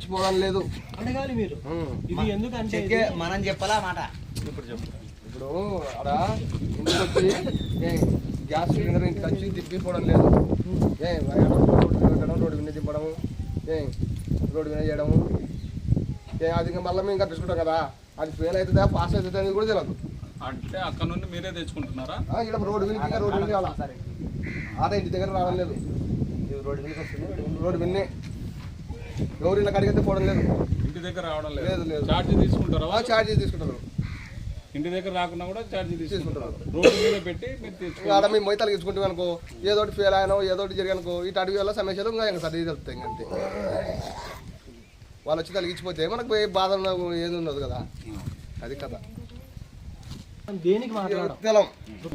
తగ్గించిపోవడం లేదు. మనం చెప్పాలా మాట? ఇప్పుడు అక్కడ ఇంటికి వచ్చి ఏ, గ్యాస్ సిలిండర్ ఇంటికి వచ్చి తిప్పిపోవడం లేదు. ఏ రోడ్డు మీద మీద తిప్పడము ఏ రోడ్డు మీద చేయడము ఏ అది ఇంకా మళ్ళీ మేము కట్టించుకుంటాం కదా. అది ఫెయిల్ అవుతుందా పాస్ అవుతుందా అనేది కూడా తెలియదు అంటే అక్కడ నుండి మీరే తెచ్చుకుంటున్నారా? ఆ, ఇక్కడ రోడ్డు మీద రోడ్డు మీద కావాలా ఆట ఇంటి దగ్గర రావడం లేదు. రోడ్డు వస్తుంది రోడ్డు విన్నే ఎవరు ఇలా కడిగితే పోవడం లేదు. ఇంటి దగ్గర రావడం లేదు, లేదు లేదు. ఛార్జ్ తీసుకుంటారా ఛార్జీ తీసుకుంటారు ఇంటి దగ్గర రాకుండా కూడా ఛార్జ్ తీసుకుంటారు. రోడ్డు మీద పెట్టి మీరు ఆడ మేము మొయ్యి తలగించుకుంటాం అనుకో ఏదో ఒకటి ఫెయిల్ అయినో ఏదో ఒకటి జరిగానుకో ఇటు అడిగి వల్ల సమస్యలు ఇంకా ఇంకా సరి తెలుస్తాయి ఇంకా అంతే. వాళ్ళు వచ్చి తలిగించిపోతే మనకు ఏ బాధ ఏది ఉండదు కదా. అది కదా దేనికి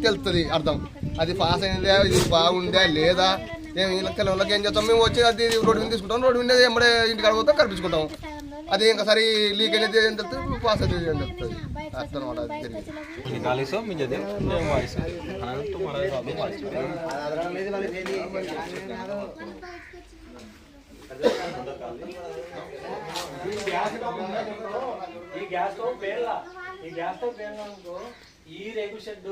తెలుస్తుంది అర్థం. అది పాస్ అయిందా ఇది బాగుందా లేదా? మేము వాళ్ళకి ఏం చేస్తాం? మేము వచ్చి అది రోడ్డు మీద తీసుకుంటాం. రోడ్డు మీద ఎమ్మడే ఇంటికి అడుగుతాం కనిపించుకుంటాం. అది ఇంకా సరే లీక్ అనేది ఏం తెలుస్తుంది? పాస్ అయితే ఏం తెలుస్తుంది? అట్లా అనమాట ఈ గ్యాస్ ఈ గ్యాస్తో పేర్లా? ఈ గ్యాస్తో పేర్లా అనుకో? ఈ రేగు షెడ్.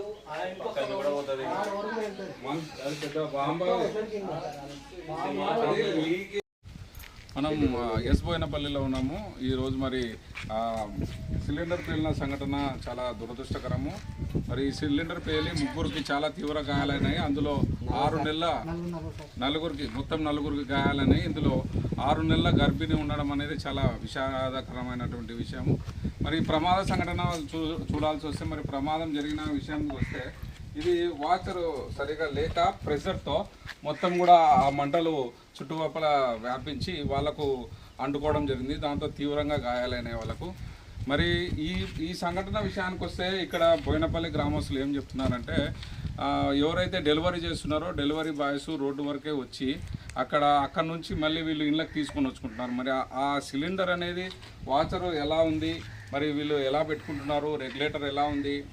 మనం ఆ, ఎస్ బోయినపల్లిలో ఉన్నాము. ఈ రోజు మరి ఆ, సిలిండర్ పేలిన సంఘటన చాలా దురదృష్టకరము. మరి ఈ సిలిండర్ పేలి ముగ్గురికి చాలా తీవ్ర గాయాలైనాయి. అందులో ఆరు నెలల నలుగురికి మొత్తం నలుగురికి గాయాలైనాయి. ఇందులో ఆరు నెలల గర్భిణి ఉండడం అనేది చాలా విషాదకరమైనటువంటి విషయము. మరి ప్రమాద సంఘటన చూ చూడాల్సి వస్తే మరి ప్రమాదం జరిగిన విషయానికి వస్తే ఇది వాచర్ సరిగా లేక ప్రెషర్తో మొత్తం కూడా ఆ మంటలు చుట్టుపక్కల వ్యాపించి వాళ్ళకు అంటుకోవడం జరిగింది. దాంతో తీవ్రంగా గాయాలైనాయి వాళ్ళకు. మరి ఈ ఈ సంఘటన విషయానికి వస్తే ఇక్కడ బోయినపల్లి గ్రామస్తులు ఏం చెప్తున్నారంటే ఎవరైతే డెలివరీ చేస్తున్నారో డెలివరీ బాయ్స్ రోడ్డు వరకే వచ్చి అక్కడ అక్కడ నుంచి మళ్ళీ వీళ్ళు ఇళ్ళకి తీసుకొని వచ్చుకుంటున్నారు. మరి ఆ- సిలిండర్ అనేది వాచరు ఎలా ఉంది? మరి వీళ్ళు ఎలా పెట్టుకుంటున్నారు? రెగ్యులేటర్ ఎలా ఉంది?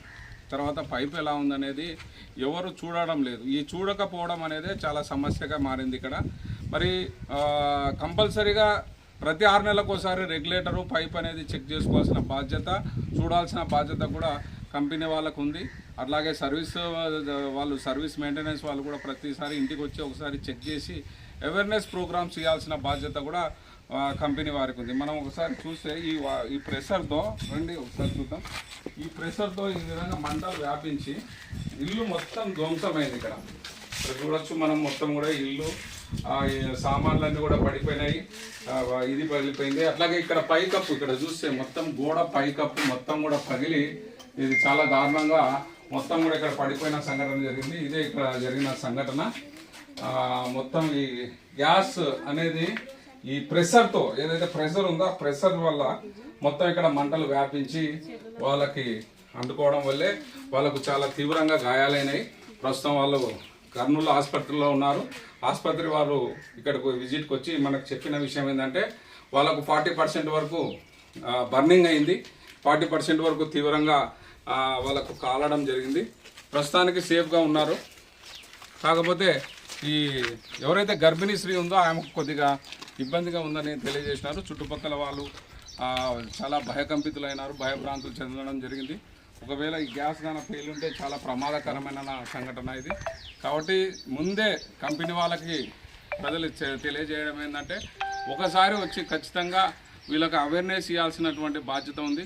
తర్వాత పైప్ ఎలా ఉందనేది ఎవరు చూడడం లేదు. ఈ చూడకపోవడం అనేది చాలా సమస్యగా మారింది ఇక్కడ. మరి కంపల్సరీగా ప్రతి ఆరు నెలలకు ఒకసారి రెగ్యులేటరు పైప్ అనేది చెక్ చేసుకోవాల్సిన బాధ్యత చూడాల్సిన బాధ్యత కూడా కంపెనీ వాళ్ళకు ఉంది అట్లాగే సర్వీస్ వాళ్ళు సర్వీస్ మెయింటెనెన్స్ వాళ్ళు కూడా ప్రతిసారి ఇంటికి వచ్చి ఒకసారి చెక్ చేసి అవేర్నెస్ ప్రోగ్రామ్స్ చేయాల్సిన బాధ్యత కూడా కంపెనీ వారికి ఉంది మనం ఒకసారి చూస్తే ఈ ఈ ప్రెషర్తో రండి ఒకసారి చూద్దాం. ఈ ప్రెషర్తో ఈ విధంగా మంటలు వ్యాపించి ఇల్లు మొత్తం ధ్వంసమైంది ఇక్కడ. ఇక్కడ చూడొచ్చు మనం మొత్తం కూడా ఇల్లు సామాన్లన్నీ కూడా పడిపోయినాయి. ఇది పగిలిపోయింది. అట్లాగే ఇక్కడ పైకప్పు ఇక్కడ చూస్తే మొత్తం గోడ పైకప్పు మొత్తం కూడా పగిలి ఇది చాలా దారుణంగా మొత్తం కూడా ఇక్కడ పడిపోయిన సంఘటన జరిగింది. ఇదే ఇక్కడ జరిగిన సంఘటన. మొత్తం ఈ గ్యాస్ అనేది ఈ ప్రెషర్తో ఏదైతే ప్రెషర్ ఉందో ఆ ప్రెషర్ వల్ల మొత్తం ఇక్కడ మంటలు వ్యాపించి వాళ్ళకి అంటుకోవడం వల్లే వాళ్ళకు చాలా తీవ్రంగా గాయాలైనాయి. ప్రస్తుతం వాళ్ళు కర్నూలు ఆసుపత్రిలో ఉన్నారు. ఆసుపత్రి వారు ఇక్కడికి విజిట్కి వచ్చి మనకు చెప్పిన విషయం ఏంటంటే వాళ్ళకు ఫార్టీ పర్సెంట్ వరకు బర్నింగ్ అయింది. ఫార్టీ పర్సెంట్ వరకు తీవ్రంగా వాళ్ళకు కాలడం జరిగింది. ప్రస్తుతానికి సేఫ్గా ఉన్నారు. కాకపోతే ఈ ఎవరైతే గర్భిణీ స్త్రీ ఉందో ఆమెకు కొద్దిగా ఇబ్బందిగా ఉందని తెలియజేసినారు. చుట్టుపక్కల వాళ్ళు చాలా భయకంపితులైనారు భయభ్రాంతులు చెందడం జరిగింది. ఒకవేళ ఈ గ్యాస్ కానీ ఫెయిల్ ఉంటే చాలా ప్రమాదకరమైన సంఘటన ఇది. కాబట్టి ముందే కంపెనీ వాళ్ళకి ప్రజలు తెలియజేయడం ఏంటంటే ఒకసారి వచ్చి ఖచ్చితంగా వీళ్ళకి అవేర్నెస్ ఇవ్వాల్సినటువంటి బాధ్యత ఉంది.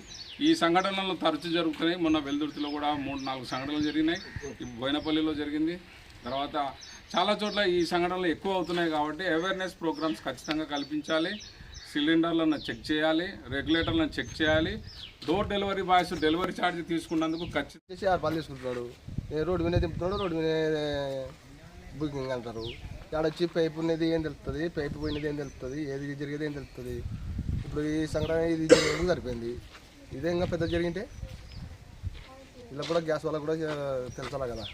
ఈ సంఘటనలు తరచు జరుగుతున్నాయి. మొన్న వెల్దుర్తిలో కూడా మూడు నాలుగు సంఘటనలు జరిగినాయి. బోయినపల్లిలో జరిగింది. తర్వాత చాలా చోట్ల ఈ సంఘటనలు ఎక్కువ అవుతున్నాయి కాబట్టి అవేర్నెస్ ప్రోగ్రామ్స్ ఖచ్చితంగా కల్పించాలి. సిలిండర్లను చెక్ చేయాలి. రెగ్యులేటర్లను చెక్ చేయాలి. Door delivery boys delivery charge తీసుకున్నందుకు ఖచ్చితంగా పని తీసుకుంటున్నాడు ఏ రోడ్డు మీద దింపుతున్నాడు రోడ్డు మీద బుకింగ్ అంటారు. ఇక్కడ వచ్చి పైపు ఉన్నది ఏం తెలుస్తుంది పైపు పోయినది ఏం తెలుస్తుంది ఏది జరిగేది ఏం తెలుస్తుంది ఇప్పుడు ఈ సంఘటన ఇది జరిగినప్పుడు సరిపోయింది. ఇదే ఇంకా పెద్ద జరిగింటే ఇలా కూడా గ్యాస్ వల్ల కూడా తెలుసాలా కదా.